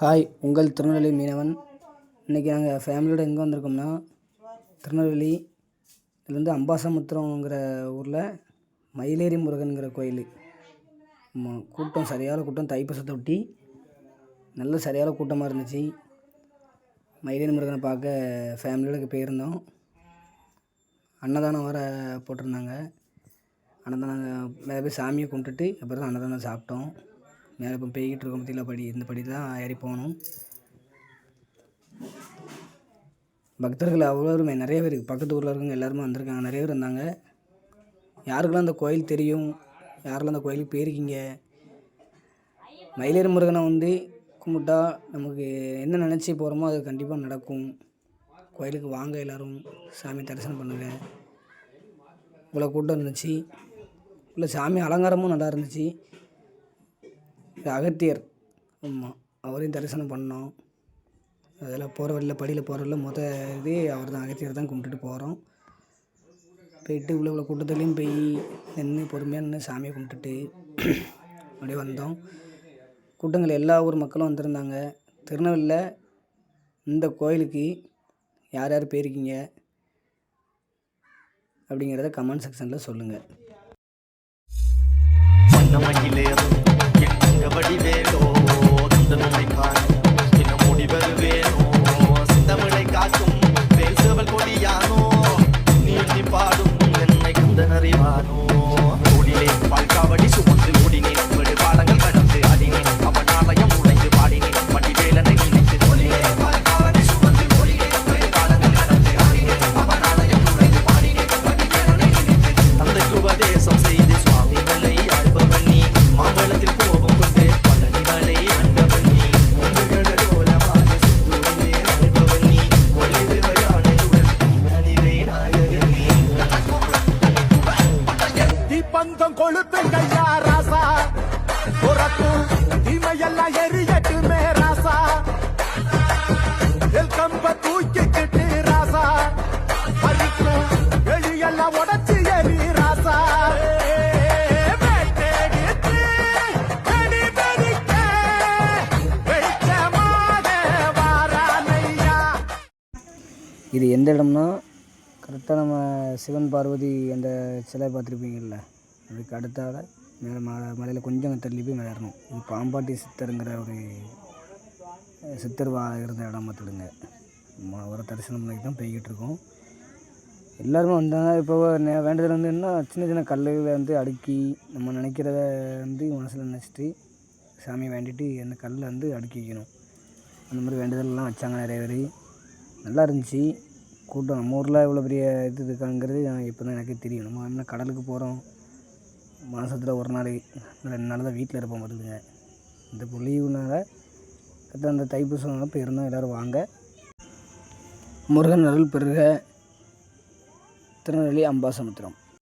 Hi உங்கள் திருநெல்வேலி மீனவன். இன்றைக்கி நாங்கள் ஃபேமிலியோடு எங்கே வந்திருக்கோம்னா திருநெல்வேலி இதுலேருந்து அம்பாசமுத்திரங்கிற ஊரில் மயிலேறி முருகனுங்கிற கோயில். ஆமாம் கூட்டம் சரியான கூட்டம். தைப்பூசத்தை ஒட்டி நல்ல சரியான கூட்டமாக இருந்துச்சு. மயிலேறி முருகனை பார்க்க ஃபேமிலியோட போயிருந்தோம். அன்னதானம் வர போட்டிருந்தாங்க. அன்னதானம் மேலே போய் சாமியை கும்பிட்டுட்டு அப்புறம் தான் அன்னதானம் சாப்பிட்டோம். மேலே இப்போ போய்கிட்டு இருக்கோம் பற்றியில் படி இந்த படி தான் ஏறி போகணும். பக்தர்கள் அவ்வளோருமே நிறைய பேர் பக்கத்து ஊரில் இருக்கவங்க எல்லாருமே வந்திருக்காங்க. நிறைய பேர் இருந்தாங்க யாருக்கெல்லாம் அந்த கோயில் தெரியும்? யாரெல்லாம் அந்த கோயிலுக்கு போயிருக்கீங்க? மயிலேறு முருகனை வந்து கும்பிட்டா நமக்கு என்ன நினச்சி போகிறோமோ அது கண்டிப்பாக நடக்கும். கோயிலுக்கு வாங்க எல்லோரும். சாமி தரிசனம் பண்ணுங்க. இவ்வளோ கூட்டம் இருந்துச்சு. உள்ள சாமி அலங்காரமும் நல்லா இருந்துச்சு. இது அகத்தியர். ஆமாம் அவரையும் தரிசனம் பண்ணோம். அதில் போகிற வழியில் படியில் போகிற வழியில் மொத இது அவர் தான் அகத்தியர் தான் கும்பிட்டுட்டு போகிறோம் போயிட்டு உள்ள உள்ள கூட்டத்துலேயும் போய் நின்று பொறுமையாக நின்று சாமியை கும்பிட்டுட்டு அப்படியே வந்தோம். கூட்டங்கள் எல்லா ஊர் மக்களும் வந்திருந்தாங்க. திருநெல்வேலியில் இந்த கோயிலுக்கு யார் யார் போயிருக்கீங்க அப்படிங்கிறத கமெண்ட் செக்ஷனில் சொல்லுங்கள் தீப்பந்தம் கொளுத்துங்கய்யா ராசா. புறக்கும் தீமையெல்லாம் எரியட்டுமே ராசா. எல் கம்ப தூக்கிக்கிட்டு ராசா. பறிக்கும் எழியெல்லாம் உடச்சு எரி ராசா. இது எந்த இடம்னா? கரெக்டாக நம்ம சிவன் பார்வதி அந்த சிலை பார்த்துருப்பீங்கள்ல அதுக்கு அடுத்தால் மேலே மலை மலையில் கொஞ்சம் தள்ளி போய் மேலே ஏறணும். இது பாம்பாட்டி சித்தருங்கிற ஒரு சித்தர் வா இருந்த இடம் பார்த்துடுங்க. ஒரு தரிசனம் பண்ணி தான் போய்கிட்டு இருக்கோம். எல்லாருமே வந்தாங்க. இப்போ நே- வேண்டுதல் வந்து என்ன சின்ன சின்ன கல்லுகளை வந்து அடுக்கி நம்ம நினைக்கிறத வந்து மனசில் நினச்சிட்டு சாமியை வேண்டிட்டு அந்த கல்லை வந்து அடுக்கி வைக்கணும். அந்த மாதிரி வேண்டுதல்லாம் வச்சாங்க நிறைய பேர். நல்லா இருந்துச்சு. கூட்டம் நம்ம ஊரில் இவ்வளோ பெரிய இது இருக்காங்கிறது இப்போ தான் எனக்கே தெரியும். நம்ம என்ன கடலுக்கு போகிறோம் மாதத்தில் ஒரு நாள் ரெண்டு நாள் தான் வீட்டில் இருப்போம் பார்த்துக்குங்க. இந்த லீவுனால் அடுத்து அந்த தைப்பூசம் இப்போ எல்லோரும் வாங்க. முருகன் அருள் பெருக திருநெல்வேலி அம்பாசமுத்திரம்.